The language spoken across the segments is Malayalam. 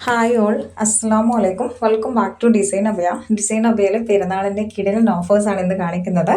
ഹായ് ഓൾ അസ്സാം വലൈക്കും welcome back to design abaya design അബയയിൽ പെരുന്നാളിന്റെ കിടലൻ ഓഫേഴ്സാണ് ഇന്ന് കാണിക്കുന്നത്.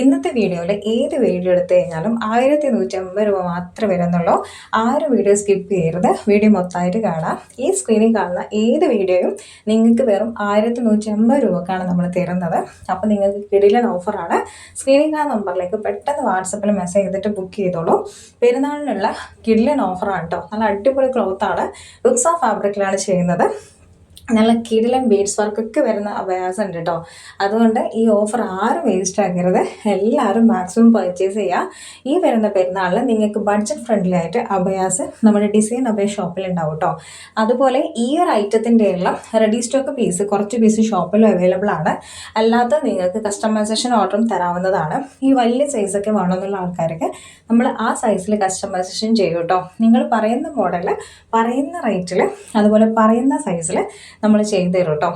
ഇന്നത്തെ വീഡിയോയിൽ ഏത് വീഡിയോ എടുത്തു കഴിഞ്ഞാലും ആയിരത്തി നൂറ്റമ്പത് രൂപ മാത്രം വരുന്നുള്ളൂ. ആരും വീഡിയോ സ്കിപ്പ് ചെയ്യരുത്. വീഡിയോ മൊത്തമായിട്ട് കാണാം. ഈ സ്ക്രീനിൽ കാണുന്ന ഏത് വീഡിയോയും നിങ്ങൾക്ക് വെറും ആയിരത്തി നൂറ്റമ്പത് രൂപക്കാണ് നമ്മൾ തരുന്നത്. അപ്പോൾ നിങ്ങൾക്ക് കിടിലൻ ഓഫറാണ് സ്ക്രീനിൽ കാണുന്ന നമ്പറിലേക്ക് പെട്ടെന്ന് വാട്സപ്പിൽ മെസ്സേജ് ചെയ്തിട്ട് ബുക്ക് ചെയ്തോളൂ. പെരുന്നാളിനുള്ള കിടിലൻ ഓഫറാണ് കേട്ടോ നല്ല അടിപൊളി ക്ലോത്താണ് ഓഫ് ഫാബ്രിക്കിലാണ് ചെയ്യുന്നത്. നല്ല കിടിലൻ ബീഡ്സ് വർക്കൊക്കെ വരുന്ന അഭയാസം ഉണ്ട് കേട്ടോ അതുകൊണ്ട് ഈ ഓഫർ ആരും വേസ്റ്റ് ആക്കരുത്. എല്ലാവരും മാക്സിമം പർച്ചേസ് ചെയ്യുക ഈ വരുന്ന പെരുന്നാളിൽ നിങ്ങൾക്ക് ബഡ്ജറ്റ് ഫ്രണ്ട്ലി ആയിട്ട് അഭയാസ് നമ്മുടെ ഡിസൈൻ അഭയ ഷോപ്പിൽ ഉണ്ടാവും കേട്ടോ അതുപോലെ ഈ ഒരു ഐറ്റത്തിന്റെ എല്ലാം റെഡി സ്റ്റോക്ക് പീസ് കുറച്ച് പീസ് ഷോപ്പിൽ അവൈലബിൾ ആണ്. അല്ലാത്ത നിങ്ങൾക്ക് കസ്റ്റമൈസേഷൻ ഓർഡറും തരാവുന്നതാണ്. ഈ വലിയ സൈസൊക്കെ വേണമെന്നുള്ള ആൾക്കാർക്ക് നമ്മൾ ആ സൈസിൽ കസ്റ്റമൈസേഷൻ ചെയ്യും കേട്ടോ നിങ്ങൾ പറയുന്ന മോഡൽ പറയുന്ന റേറ്റിൽ അതുപോലെ പറയുന്ന സൈസിൽ നമ്മൾ ചെയ്തു തരും കേട്ടോ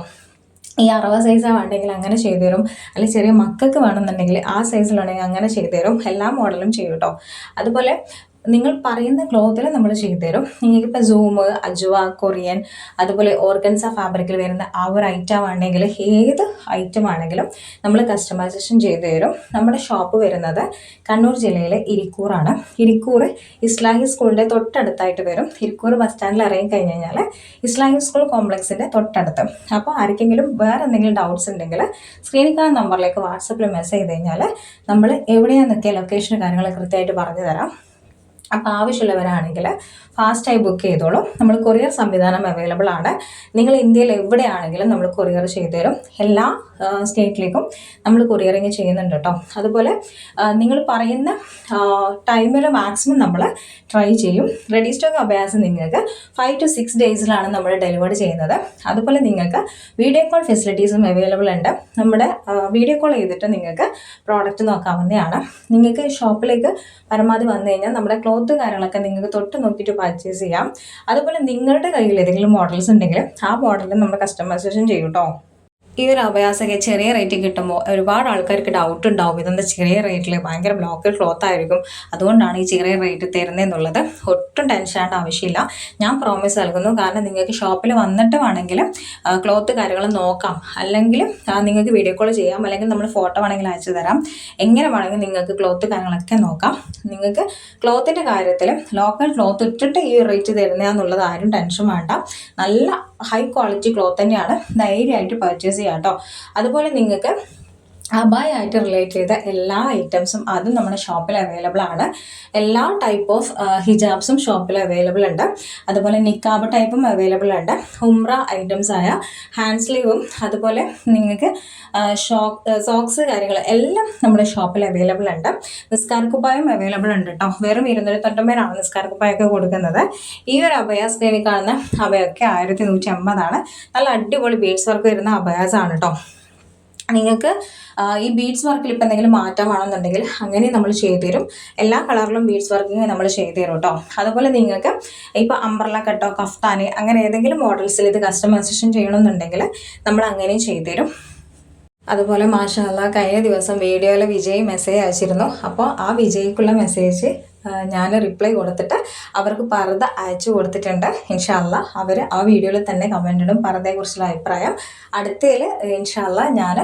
ഈ അറുപത് സൈസാണ് വേണ്ടെങ്കിൽ അങ്ങനെ ചെയ്തു തരും. അല്ലെങ്കിൽ ചെറിയ മക്കൾക്ക് വേണമെന്നുണ്ടെങ്കിൽ ആ സൈസിലാണെങ്കിൽ അങ്ങനെ ചെയ്തു തരും. എല്ലാ മോഡലും ചെയ്യും കേട്ടോ അതുപോലെ നിങ്ങൾ പറയുന്ന ക്ലോത്തിൽ നമ്മൾ ചെയ്തു തരും. നിങ്ങൾക്കിപ്പോൾ സൂമ് അജുവ കൊറിയൻ അതുപോലെ ഓർഗൻസ ഫാബ്രിക്കിൽ വരുന്ന ആ ഒരു ഐറ്റം ആണെങ്കിൽ ഏത് ഐറ്റം ആണെങ്കിലും നമ്മൾ കസ്റ്റമൈസേഷൻ ചെയ്തു തരും. നമ്മുടെ ഷോപ്പ് വരുന്നത് കണ്ണൂർ ജില്ലയിലെ ഇരിക്കൂറാണ്. ഇരിക്കൂർ ഇസ്ലാഹി സ്കൂളിന്റെ തൊട്ടടുത്തായിട്ട് വരും. ഇരിക്കൂർ ബസ് സ്റ്റാൻഡിൽ ഇറങ്ങി കഴിഞ്ഞ് കഴിഞ്ഞാൽ ഇസ്ലാഹി സ്കൂൾ കോംപ്ലക്സിന്റെ തൊട്ടടുത്ത്. അപ്പോൾ ആർക്കെങ്കിലും വേറെ എന്തെങ്കിലും ഡൗട്ട്സ് ഉണ്ടെങ്കിൽ സ്ക്രീനിൽ കാണുന്ന നമ്പറിലേക്ക് വാട്സപ്പിൽ മെസ്സേജ് ചെയ്ത് കഴിഞ്ഞാൽ നമ്മൾ എവിടെയാണെന്നൊക്കെ ലൊക്കേഷൻ കാര്യങ്ങൾ കൃത്യമായിട്ട് പറഞ്ഞു തരാം. അപ്പോൾ ആവശ്യമുള്ളവരാണെങ്കിൽ ഫാസ്റ്റായി ബുക്ക് ചെയ്തോളൂ. നമ്മൾ കൊറിയർ സംവിധാനം അവൈലബിൾ ആണ്. നിങ്ങൾ ഇന്ത്യയിൽ എവിടെയാണെങ്കിലും നമ്മൾ കൊറിയർ ചെയ്തു തരും. എല്ലാ സ്റ്റേറ്റിലേക്കും നമ്മൾ കൊറിയറിങ് ചെയ്യുന്നുണ്ട് കേട്ടോ. അതുപോലെ നിങ്ങൾ പറയുന്ന ടൈമിൽ മാക്സിമം നമ്മൾ ട്രൈ ചെയ്യും. റെഡി സ്റ്റോക്ക് അഭ്യാസം നിങ്ങൾക്ക് ഫൈവ് ടു സിക്സ് ഡേയ്സിലാണ് നമ്മൾ ഡെലിവറി ചെയ്യുന്നത്. അതുപോലെ നിങ്ങൾക്ക് വീഡിയോ കോൾ ഫെസിലിറ്റീസും അവൈലബിൾ ഉണ്ട്. നമ്മുടെ വീഡിയോ കോൾ ചെയ്തിട്ട് നിങ്ങൾക്ക് പ്രോഡക്റ്റ് നോക്കാവുന്നതാണ്. നിങ്ങൾക്ക് ഷോപ്പിലേക്ക് പരമാവധി വന്നു കഴിഞ്ഞാൽ നമ്മുടെ ക്ലോത്ത് കാര്യങ്ങളൊക്കെ നിങ്ങൾക്ക് തൊട്ട് നോക്കിയിട്ട് പർച്ചേസ് ചെയ്യാം. അതുപോലെ നിങ്ങളുടെ കയ്യിൽ ഏതെങ്കിലും മോഡൽസ് ഉണ്ടെങ്കിൽ ആ മോഡലിൽ നമ്മൾ കസ്റ്റമൈസേഷൻ ചെയ്യും കേട്ടോ. ഈ ഒരു അഭയാസൊക്കെ ചെറിയ റേറ്റിൽ കിട്ടുമ്പോൾ ഒരുപാട് ആൾക്കാർക്ക് ഡൗട്ട് ഉണ്ടാവും. ഇതെന്താ ചെറിയ റേറ്റിൽ ഭയങ്കര ലോക്കൽ ക്ലോത്ത് ആയിരിക്കും. അതുകൊണ്ടാണ് ഈ ചെറിയ റേറ്റ് തരുന്നതെന്നുള്ളത് ഒട്ടും ടെൻഷൻ ആവേണ്ട ആവശ്യമില്ല. ഞാൻ പ്രോമിസ് നൽകുന്നു. കാരണം നിങ്ങൾക്ക് ഷോപ്പിൽ വന്നിട്ട് വേണമെങ്കിൽ ക്ലോത്ത് കാര്യങ്ങൾ നോക്കാം. അല്ലെങ്കിൽ നിങ്ങൾക്ക് വീഡിയോ കോൾ ചെയ്യാം. അല്ലെങ്കിൽ നമ്മൾ ഫോട്ടോ വേണമെങ്കിൽ അയച്ചു തരാം. എങ്ങനെ വേണമെങ്കിൽ നിങ്ങൾക്ക് ക്ലോത്ത് കാര്യങ്ങളൊക്കെ നോക്കാം. നിങ്ങൾക്ക് ക്ലോത്തിന്റെ കാര്യത്തിൽ ലോക്കൽ ക്ലോത്ത് ഇട്ടിട്ട് ഈ റേറ്റ് തരുന്നതെന്നുള്ളത് ആരും ടെൻഷൻ വേണ്ട. നല്ല ഹൈ ക്വാളിറ്റി ക്ലോത്ത് തന്നെയാണ് ധൈര്യമായിട്ട് പർച്ചേസ് ചെയ്യാം കേട്ടോ അതുപോലെ നിങ്ങൾക്ക് അബായായിട്ട് റിലേറ്റ് ചെയ്ത എല്ലാ ഐറ്റംസും അതും നമ്മുടെ ഷോപ്പിൽ അവൈലബിൾ ആണ്. എല്ലാ ടൈപ്പ് ഓഫ് ഹിജാബ്സും ഷോപ്പിൽ അവൈലബിൾ ഉണ്ട്. അതുപോലെ നിക്കാബ് ടൈപ്പും അവൈലബിൾ ഉണ്ട്. ഉംറ ഐറ്റംസ് ആയ ഹാൻഡ് സ്ലീവും അതുപോലെ നിങ്ങൾക്ക് സോക്സ് കാര്യങ്ങൾ എല്ലാം നമ്മുടെ ഷോപ്പിൽ അവൈലബിൾ ഉണ്ട്. നിസ്കാരക്കുപ്പായം അവൈലബിൾ ഉണ്ട് കേട്ടോ വെറും ഇരുന്നൂറ്റൊൻപതിനാണ് നിസ്കാർ കുപ്പായൊക്കെ കൊടുക്കുന്നത്. ഈ ഒരു അഭയ സ്ക്രീനിൽ കാണുന്ന അഭയൊക്കെ ആയിരത്തി നൂറ്റി അമ്പതാണ് നല്ല അടിപൊളി ബീഡ്സ് വർക്ക് വരുന്ന അഭയാസാണ് കേട്ടോ നിങ്ങൾക്ക് ഈ ബീഡ്സ് വർക്കിൽ ഇപ്പം എന്തെങ്കിലും മാറ്റം വേണമെന്നുണ്ടെങ്കിൽ അങ്ങനെ നമ്മൾ ചെയ്തു തരും. എല്ലാ കളറിലും ബീഡ്സ് വർക്കിങ് നമ്മൾ ചെയ്തു തരും കേട്ടോ അതുപോലെ നിങ്ങൾക്ക് ഇപ്പോൾ അംബ്രല കട്ടോ കഫ്താന് അങ്ങനെ ഏതെങ്കിലും മോഡൽസിൽ ഇത് കസ്റ്റമൈസേഷൻ ചെയ്യണമെന്നുണ്ടെങ്കിൽ നമ്മൾ അങ്ങനെയും ചെയ്തു തരും. അതുപോലെ മാഷാല്ല കഴിഞ്ഞ ദിവസം വീഡിയോയിൽ വിജയ് മെസ്സേജ് അയച്ചിരുന്നു. അപ്പോൾ ആ വിജയ്ക്കുള്ള മെസ്സേജ് ഞാൻ റിപ്ലൈ കൊടുത്തിട്ട് അവർക്ക് പർദ്ദ അയച്ചു കൊടുത്തിട്ടുണ്ട്. ഇൻഷാല്ല അവർ ആ വീഡിയോയിൽ തന്നെ കമന്റ് ഇടും. പർദ്ദയെക്കുറിച്ചുള്ള അഭിപ്രായം. അടുത്തതിൽ ഇൻഷാല്ല ഞാൻ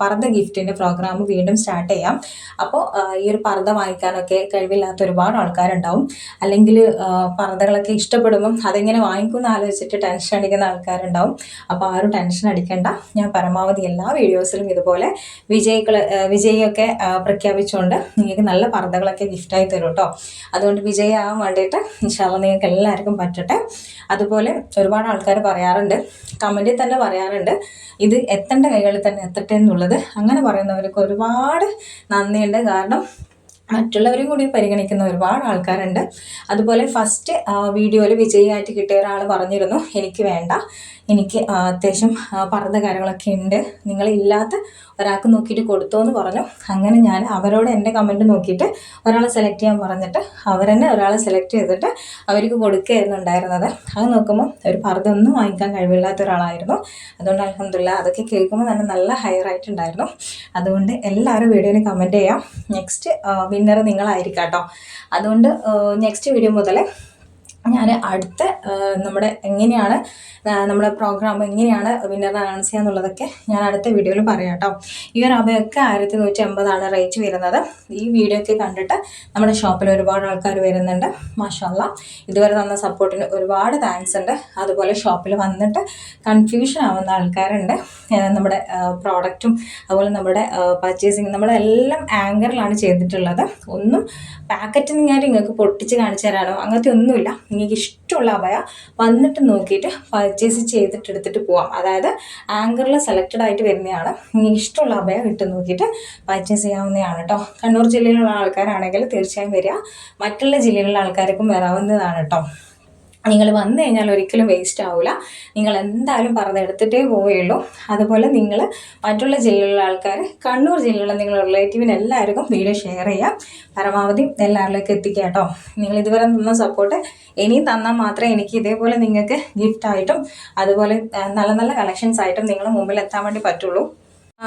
പർദ്ദ ഗിഫ്റ്റിന്റെ പ്രോഗ്രാം വീണ്ടും സ്റ്റാർട്ട് ചെയ്യാം. അപ്പോൾ ഈ ഒരു പർദ്ദ വാങ്ങിക്കാനൊക്കെ കഴിവില്ലാത്ത ഒരുപാട് ആൾക്കാരുണ്ടാവും. അല്ലെങ്കിൽ പർദ്ദകളൊക്കെ ഇഷ്ടപ്പെടുമ്പം അതെങ്ങനെ വാങ്ങിക്കുമെന്ന് ആലോചിച്ചിട്ട് ടെൻഷൻ അടിക്കുന്ന ആൾക്കാരുണ്ടാവും. അപ്പോൾ ആരും ടെൻഷൻ അടിക്കേണ്ട. ഞാൻ പരമാവധി എല്ലാ വീഡിയോസിലും ഇതുപോലെ വിജയികൾ വിജയിയൊക്കെ പ്രഖ്യാപിച്ചുകൊണ്ട് നിങ്ങൾക്ക് നല്ല പർദ്ദകളൊക്കെ ഗിഫ്റ്റായി തരും കേട്ടോ അതുകൊണ്ട് വിജയമാകാൻ വേണ്ടിയിട്ട് ഇൻഷാല്ല നിങ്ങൾക്ക് എല്ലാവർക്കും പറ്റട്ടെ. അതുപോലെ ഒരുപാട് ആൾക്കാർ പറയാറുണ്ട് കമന്റിൽ തന്നെ പറയാറുണ്ട് ഇത് എത്തേണ്ട കൈകളിൽ തന്നെ എത്തട്ടെ എന്നുള്ളത്. അങ്ങനെ പറയുന്നവർക്ക് ഒരുപാട് നന്ദിയുണ്ട്. കാരണം മറ്റുള്ളവരും കൂടി പരിഗണിക്കുന്ന ഒരുപാട് ആൾക്കാരുണ്ട്. അതുപോലെ ഫസ്റ്റ് വീഡിയോയിൽ വിജയിയായിട്ട് കിട്ടിയ ഒരാൾ പറഞ്ഞിരുന്നു എനിക്ക് വേണ്ട. എനിക്ക് അത്യാവശ്യം പറഞ്ഞ കാര്യങ്ങളൊക്കെ ഉണ്ട്. നിങ്ങളില്ലാത്ത ഒരാൾക്ക് നോക്കിയിട്ട് കൊടുത്തു എന്ന് പറഞ്ഞു. അങ്ങനെ ഞാൻ അവരോട് എന്റെ കമന്റ് നോക്കിയിട്ട് ഒരാളെ സെലക്ട് ചെയ്യാൻ പറഞ്ഞിട്ട് അവർ അവരെന്നെ ഒരാളെ സെലക്ട് ചെയ്തിട്ട് അവർക്ക് കൊടുക്കുകയായിരുന്നു ഉണ്ടായിരുന്നത്. അത് നോക്കുമ്പോൾ ഒരു പറഞ്ഞൊന്നും വാങ്ങിക്കാൻ കഴിവില്ലാത്ത ഒരാളായിരുന്നു. അതുകൊണ്ട് അലഹമില്ല അതൊക്കെ കേൾക്കുമ്പോൾ തന്നെ നല്ല ഹയർ ആയിട്ടുണ്ടായിരുന്നു അതുകൊണ്ട് എല്ലാവരും വീഡിയോയിൽ കമന്റ് ചെയ്യാം. നെക്സ്റ്റ് വിന്നർ നിങ്ങളായിരിക്കാം കേട്ടോ അതുകൊണ്ട് നെക്സ്റ്റ് വീഡിയോ മുതൽ ഞാൻ അടുത്ത നമ്മുടെ എങ്ങനെയാണ് നമ്മുടെ പ്രോഗ്രാം എങ്ങനെയാണ് വിന്നർ അനൗൺസ് ചെയ്യുക എന്നുള്ളതൊക്കെ ഞാൻ അടുത്ത വീഡിയോയിൽ പറയാം കേട്ടോ ഈ ഒരു അവയൊക്കെ ആയിരത്തി നൂറ്റി അമ്പതാണ് റേറ്റ് വരുന്നത്. ഈ വീഡിയോ ഒക്കെ കണ്ടിട്ട് നമ്മുടെ ഷോപ്പിൽ ഒരുപാട് ആൾക്കാർ വരുന്നുണ്ട്. മാഷല്ല ഇതുവരെ തന്ന സപ്പോർട്ടിന് ഒരുപാട് താങ്ക്സ് ഉണ്ട്. അതുപോലെ ഷോപ്പിൽ വന്നിട്ട് കൺഫ്യൂഷൻ ആവുന്ന ആൾക്കാരുണ്ട്. നമ്മുടെ പ്രോഡക്റ്റും അതുപോലെ നമ്മുടെ പർച്ചേസിങ് നമ്മളെല്ലാം ആങ്കറിലാണ് ചെയ്തിട്ടുള്ളത്. ഒന്നും പാക്കറ്റിങ് ഞാൻ നിങ്ങൾക്ക് പൊട്ടിച്ച് കാണിച്ചു തരാനോ അങ്ങനത്തെ ഒന്നുമില്ല. നിങ്ങൾക്ക് ഇഷ്ടമുള്ള അഭയ വന്നിട്ട് നോക്കിയിട്ട് പർച്ചേസ് ചെയ്തിട്ട് എടുത്തിട്ട് പോവാം. അതായത് ആങ്കറിൽ സെലക്റ്റഡ് ആയിട്ട് വരുന്നതാണ്. നിങ്ങൾക്ക് ഇഷ്ടമുള്ള അഭയ ഇട്ട് നോക്കിയിട്ട് പർച്ചേസ് ചെയ്യാവുന്നതാണ് കേട്ടോ കണ്ണൂർ ജില്ലയിലുള്ള ആൾക്കാരാണെങ്കിൽ തീർച്ചയായും വരിക. മറ്റുള്ള ജില്ലയിലുള്ള ആൾക്കാർക്കും വരാവുന്നതാണ് കേട്ടോ നിങ്ങൾ വന്നു കഴിഞ്ഞാൽ ഒരിക്കലും വേസ്റ്റ് ആവില്ല നിങ്ങൾ എന്തായാലും പറഞ്ഞെടുത്തിട്ടേ പോവുകയുള്ളൂ. അതുപോലെ നിങ്ങൾ മറ്റുള്ള ജില്ലയിലുള്ള ആൾക്കാർ കണ്ണൂർ ജില്ലയിലുള്ള നിങ്ങളുടെ റിലേറ്റീവിന് എല്ലാവർക്കും വീഡിയോ ഷെയർ ചെയ്യാം. പരമാവധി എല്ലാവരിലേക്ക് എത്തിക്കുക കേട്ടോ. നിങ്ങൾ ഇതുവരെ തന്ന സപ്പോർട്ട് ഇനിയും തന്നാൽ മാത്രമേ എനിക്ക് ഇതേപോലെ നിങ്ങൾക്ക് ഗിഫ്റ്റായിട്ടും അതുപോലെ നല്ല നല്ല കളക്ഷൻസ് ആയിട്ടും നിങ്ങൾ മുമ്പിൽ എത്താൻ വേണ്ടി പറ്റുള്ളൂ.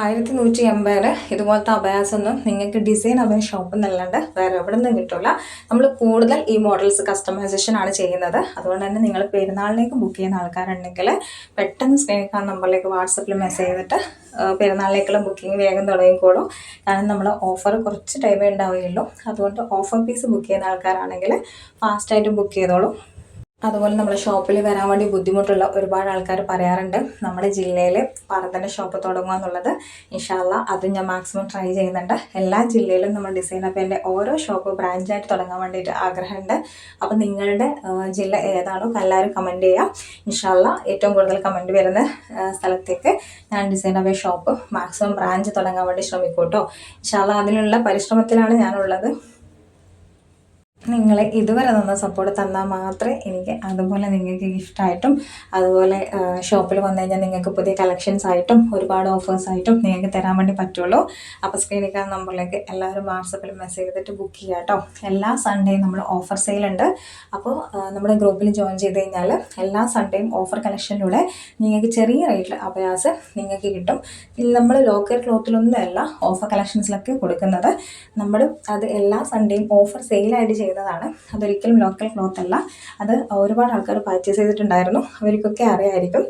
ആയിരത്തി നൂറ്റി എൺപത് ഇതുപോലത്തെ അഭയാസൊന്നും നിങ്ങൾക്ക് ഡിസൈൻ അഭയ ഷോപ്പിൽ നിന്നല്ലാണ്ട് വേറെ എവിടെ നിന്നും കിട്ടില്ല നമ്മൾ കൂടുതൽ ഈ മോഡൽസ് കസ്റ്റമൈസേഷൻ ആണ് ചെയ്യുന്നത്. അതുകൊണ്ട് തന്നെ നിങ്ങൾ പെരുന്നാളിലേക്ക് ബുക്ക് ചെയ്യുന്ന ആൾക്കാരുണ്ടെങ്കിൽ പെട്ടെന്ന് സ്നേഹിക്കാൻ കാണുന്ന നമ്പറിലേക്ക് വാട്സപ്പിൽ മെസ്സേജ് ചെയ്തിട്ട് പെരുന്നാളിലേക്കുള്ള ബുക്കിംഗ് വേഗം തുടങ്ങിക്കോളൂ കാരണം നമ്മൾ ഓഫർ കുറച്ച് ടൈമേ ഉണ്ടാവുകയുള്ളൂ. അതുകൊണ്ട് ഓഫർ പീസ് ബുക്ക് ചെയ്യുന്ന ആൾക്കാരാണെങ്കിൽ ഫാസ്റ്റായിട്ട് ബുക്ക് ചെയ്തോളൂ. അതുപോലെ നമ്മുടെ ഷോപ്പിൽ വരാൻ വേണ്ടി ബുദ്ധിമുട്ടുള്ള ഒരുപാട് ആൾക്കാർ പറയാറുണ്ട്. നമ്മുടെ ജില്ലയിൽ പറന്തന്റെ ഷോപ്പ് തുടങ്ങുക എന്നുള്ളത് ഇൻഷാല്ല അത് ഞാൻ മാക്സിമം ട്രൈ ചെയ്യുന്നുണ്ട്. എല്ലാ ജില്ലയിലും നമ്മൾ ഡിസൈൻ അപ്പേന്റെ ഓരോ ഷോപ്പ് ബ്രാഞ്ചായിട്ട് തുടങ്ങാൻ വേണ്ടിയിട്ട് ആഗ്രഹമുണ്ട്. അപ്പോൾ നിങ്ങളുടെ ജില്ല ഏതാണോ എല്ലാവരും കമന്റ് ചെയ്യാം. ഇൻഷാല്ല ഏറ്റവും കൂടുതൽ കമന്റ് വരുന്ന സ്ഥലത്തേക്ക് ഞാൻ ഡിസൈൻ അപ്പേ ഷോപ്പ് മാക്സിമം ബ്രാഞ്ച് തുടങ്ങാൻ വേണ്ടി ശ്രമിക്കൂട്ടോ ഇൻഷാല്ല അതിനുള്ള പരിശ്രമത്തിലാണ് ഞാനുള്ളത്. നിങ്ങൾ ഇതുവരെ തന്ന സപ്പോർട്ട് തന്നാൽ മാത്രമേ എനിക്ക് അതുപോലെ നിങ്ങൾക്ക് ഗിഫ്റ്റായിട്ടും അതുപോലെ ഷോപ്പിൽ വന്നു കഴിഞ്ഞാൽ നിങ്ങൾക്ക് പുതിയ കളക്ഷൻസ് ആയിട്ടും ഒരുപാട് ഓഫേഴ്സ് ആയിട്ടും നിങ്ങൾക്ക് തരാൻ വേണ്ടി പറ്റുള്ളൂ. അപ്പോൾ സ്ക്രീനിൽ കാണുന്ന നമ്പറിലേക്ക് എല്ലാവരും വാട്സപ്പിൽ മെസ്സേജ് ചെയ്തിട്ട് ബുക്ക് ചെയ്യുക കേട്ടോ എല്ലാ സൺഡേയും നമ്മൾ ഓഫർ സെയിലുണ്ട് അപ്പോൾ നമ്മുടെ ഗ്രൂപ്പിൽ ജോയിൻ ചെയ്ത് കഴിഞ്ഞാൽ എല്ലാ സൺഡേയും ഓഫർ കളക്ഷനിലൂടെ നിങ്ങൾക്ക് ചെറിയ റേറ്റിൽ അഭയാസ് നിങ്ങൾക്ക് കിട്ടും. നമ്മൾ ലോക്കൽ ക്ലോത്തിലൊന്നും അല്ല ഓഫർ കളക്ഷൻസിലൊക്കെ കൊടുക്കുന്നത്. നമ്മൾ അത് എല്ലാ സൺഡേയും ഓഫർ സെയിലായിട്ട് ചെയ്യുന്നതാണ് അതൊരിക്കലും ലോക്കൽ ക്ലോത്ത് അല്ല. അത് ഒരുപാട് ആൾക്കാർ പർച്ചേസ് ചെയ്തിട്ടുണ്ടായിരുന്നു. അവർക്കൊക്കെ അറിയായിരിക്കും.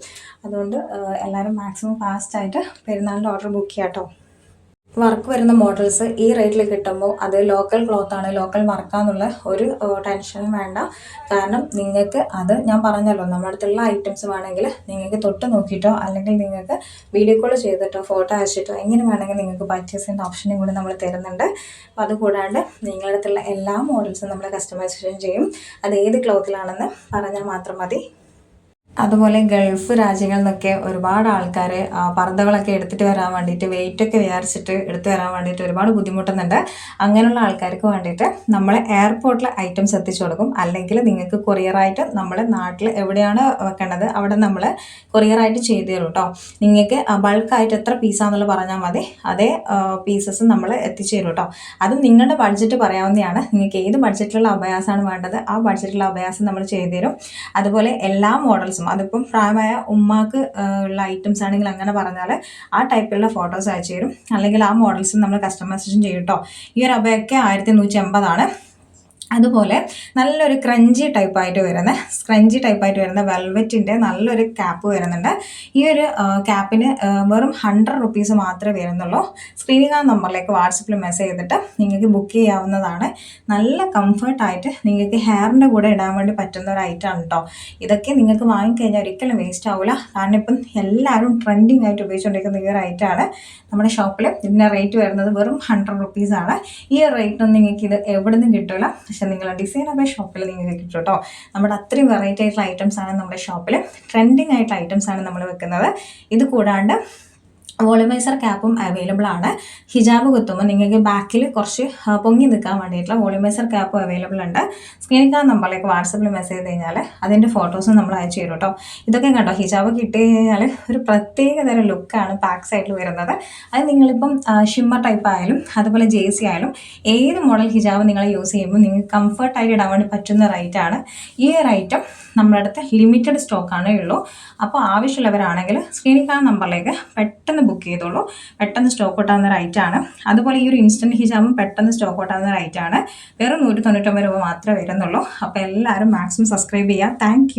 അതുകൊണ്ട് എല്ലാവരും മാക്സിമം ഫാസ്റ്റായിട്ട് പെരുന്നാളിന്റെ ഓർഡർ ബുക്ക് ചെയ്യാം കേട്ടോ വർക്ക് വരുന്ന മോഡൽസ് ഈ റേറ്റിൽ കിട്ടുമ്പോൾ അത് ലോക്കൽ ക്ലോത്ത് ആണ് ലോക്കൽ വർക്കാന്നുള്ള ഒരു ടെൻഷനും വേണ്ട. കാരണം നിങ്ങൾക്ക് അത് ഞാൻ പറഞ്ഞല്ലോ നമ്മുടെ അടുത്തുള്ള ഐറ്റംസ് വേണമെങ്കിൽ നിങ്ങൾക്ക് തൊട്ട് നോക്കിയിട്ടോ അല്ലെങ്കിൽ നിങ്ങൾക്ക് വീഡിയോ കോൾ ചെയ്തിട്ടോ ഫോട്ടോ അയച്ചിട്ടോ എങ്ങനെ വേണമെങ്കിൽ നിങ്ങൾക്ക് പർച്ചേസ് ചെയ്യുന്ന ഓപ്ഷനും കൂടി നമ്മൾ തരുന്നുണ്ട്. അപ്പോൾ അതുകൂടാണ്ട് നിങ്ങളുടെ അടുത്തുള്ള എല്ലാ മോഡൽസും നമ്മൾ കസ്റ്റമൈസേഷൻ ചെയ്യും. അത് ഏത് ക്ലോത്തിലാണെന്ന് പറഞ്ഞാൽ മാത്രം മതി. അതുപോലെ ഗൾഫ് രാജ്യങ്ങളിൽ നിന്നൊക്കെ ഒരുപാട് ആൾക്കാർ പർദ്ദകളൊക്കെ എടുത്തിട്ട് വരാൻ വേണ്ടിയിട്ട് വെയിറ്റ് ഒക്കെ വിചാരിച്ചിട്ട് എടുത്തു വരാൻ വേണ്ടിയിട്ട് ഒരുപാട് ബുദ്ധിമുട്ടുന്നുണ്ട്. അങ്ങനെയുള്ള ആൾക്കാർക്ക് വേണ്ടിയിട്ട് നമ്മൾ എയർപോർട്ടിൽ ഐറ്റംസ് എത്തിച്ചു കൊടുക്കും. അല്ലെങ്കിൽ നിങ്ങൾക്ക് കൊറിയറായിട്ട് നമ്മുടെ നാട്ടിൽ എവിടെയാണ് വെക്കേണ്ടത് അവിടെ നമ്മൾ കൊറിയറായിട്ട് ചെയ്തു തരും കേട്ടോ നിങ്ങൾക്ക് ബൾക്കായിട്ട് എത്ര പീസാന്നുള്ളത് പറഞ്ഞാൽ മതി. അതേ പീസസ് നമ്മൾ എത്തിച്ചു തരും കേട്ടോ അത് നിങ്ങളുടെ ബഡ്ജറ്റ് പറയാവുന്നതാണ്. നിങ്ങൾക്ക് ഏത് ബഡ്ജറ്റിലുള്ള അഭയാസമാണ് വേണ്ടത് ആ ബഡ്ജറ്റിലുള്ള അഭയാസം നമ്മൾ ചെയ്തു തരും. അതുപോലെ എല്ലാ മോഡൽസും അതിപ്പം പ്രായമായ ഉമ്മാക്ക് ഉള്ള ഐറ്റംസ് ആണെങ്കിൽ അങ്ങനെ പറഞ്ഞാൽ ആ ടൈപ്പിലുള്ള ഫോട്ടോസ് അയച്ചു തരും അല്ലെങ്കിൽ ആ മോഡൽസ് നമ്മൾ കസ്റ്റമൈസേഷൻ ചെയ്യും കേട്ടോ ഈ ഒരു അഭയൊക്കെ ആയിരത്തി നൂറ്റി അമ്പതാണ് അതുപോലെ നല്ലൊരു ക്രഞ്ചി ടൈപ്പായിട്ട് വരുന്ന സ്ക്രഞ്ചി ടൈപ്പായിട്ട് വരുന്ന വെൽവെറ്റിന്റെ നല്ലൊരു ക്യാപ്പ് വരുന്നുണ്ട്. ഈ ഒരു ക്യാപ്പിന് വെറും ഹൺഡ്രഡ് റുപ്പീസ് മാത്രമേ വരുന്നുള്ളൂ. സ്ക്രീനിങ് ആ നമ്പറിലേക്ക് വാട്സപ്പിൽ മെസ്സേജ് ചെയ്തിട്ട് നിങ്ങൾക്ക് ബുക്ക് ചെയ്യാവുന്നതാണ്. നല്ല കംഫർട്ടായിട്ട് നിങ്ങൾക്ക് ഹെയറിന്റെ കൂടെ ഇടാൻ വേണ്ടി പറ്റുന്ന ഒരു ഐറ്റം ആണ് കേട്ടോ ഇതൊക്കെ നിങ്ങൾക്ക് വാങ്ങിക്കഴിഞ്ഞാൽ ഒരിക്കലും വേസ്റ്റ് ആവില്ല കാരണം ഇപ്പം എല്ലാവരും ട്രെൻഡിങ് ആയിട്ട് ഉപയോഗിച്ചുകൊണ്ടിരിക്കുന്ന ഈ ഒരു ഐറ്റമാണ് നമ്മുടെ ഷോപ്പിൽ ഇതിന്റെ റേറ്റ് വരുന്നത് വെറും ഹൺഡ്രഡ് റുപ്പീസാണ് ഈ ഒരു റേറ്റിനൊന്നും നിങ്ങൾക്ക് ഇത് എവിടെ നിന്നും കിട്ടില്ല നിങ്ങൾ ഡിസൈൻ അബൈ ഷോപ്പിൽ നിങ്ങൾക്ക് കിട്ടും കേട്ടോ നമ്മുടെ അത്രയും വെറൈറ്റി ആയിട്ടുള്ള ഐറ്റംസ് ആണ് നമ്മുടെ ഷോപ്പിൽ ട്രെൻഡിങ് ആയിട്ടുള്ള ഐറ്റംസ് ആണ് നമ്മൾ വെക്കുന്നത്. ഇത് കൂടാണ്ട് വോളിമൈസർ ക്യാപ്പും അവൈലബിൾ ആണ്. ഹിജാബ് കുത്തുമ്പോൾ നിങ്ങൾക്ക് ബാക്കിൽ കുറച്ച് പൊങ്ങി നിൽക്കാൻ വേണ്ടിയിട്ടുള്ള വോളിമൈസർ ക്യാപ്പും അവൈലബിൾ ഉണ്ട്. സ്ക്രീനിൽ നമ്പറിലേക്ക് വാട്സപ്പിൽ മെസ്സേജ് ചെയ്ത് കഴിഞ്ഞാൽ അതിന്റെ ഫോട്ടോസും നമ്മൾ അയച്ചു തരും കേട്ടോ ഇതൊക്കെ കണ്ടോ? ഹിജാബ് കിട്ടി കഴിഞ്ഞാൽ ഒരു പ്രത്യേക തരം ലുക്കാണ് പാക്ക് സൈഡിൽ വരുന്നത്. അത് നിങ്ങളിപ്പം ഷിമ്മർ ടൈപ്പ് ആയാലും അതുപോലെ ജെ സി ആയാലും ഏത് മോഡൽ ഹിജാബ് നിങ്ങൾ യൂസ് ചെയ്യുമ്പോൾ നിങ്ങൾക്ക് കംഫർട്ടായിട്ട് ഇടാൻ വേണ്ടി പറ്റുന്ന റൈറ്റാണ് ഈ ഐറ്റം നമ്മുടെ അടുത്ത് ലിമിറ്റഡ് സ്റ്റോക്കാണേ ഉള്ളൂ. അപ്പോൾ ആവശ്യമുള്ളവരാണെങ്കിൽ സ്ക്രീനിൽ നമ്പറിലേക്ക് പെട്ടെന്ന് ബുക്ക് ചെയ്തോളൂ. പെട്ടെന്ന് സ്റ്റോക്ക് ഔട്ട് ഔട്ടാവുന്ന റൈറ്റാണ് അതുപോലെ ഈ ഒരു ഇൻസ്റ്റന്റ് ഹിജാബും പെട്ടെന്ന് സ്റ്റോക്ക് ഔട്ട് ഔട്ടാവുന്ന റൈറ്റാണ് വെറും നൂറ്റി തൊണ്ണൂറ്റൊമ്പത് രൂപ മാത്രമേ വരുന്നുള്ളൂ. അപ്പോൾ എല്ലാവരും മാക്സിമം സബ്സ്ക്രൈബ് ചെയ്യുക. താങ്ക്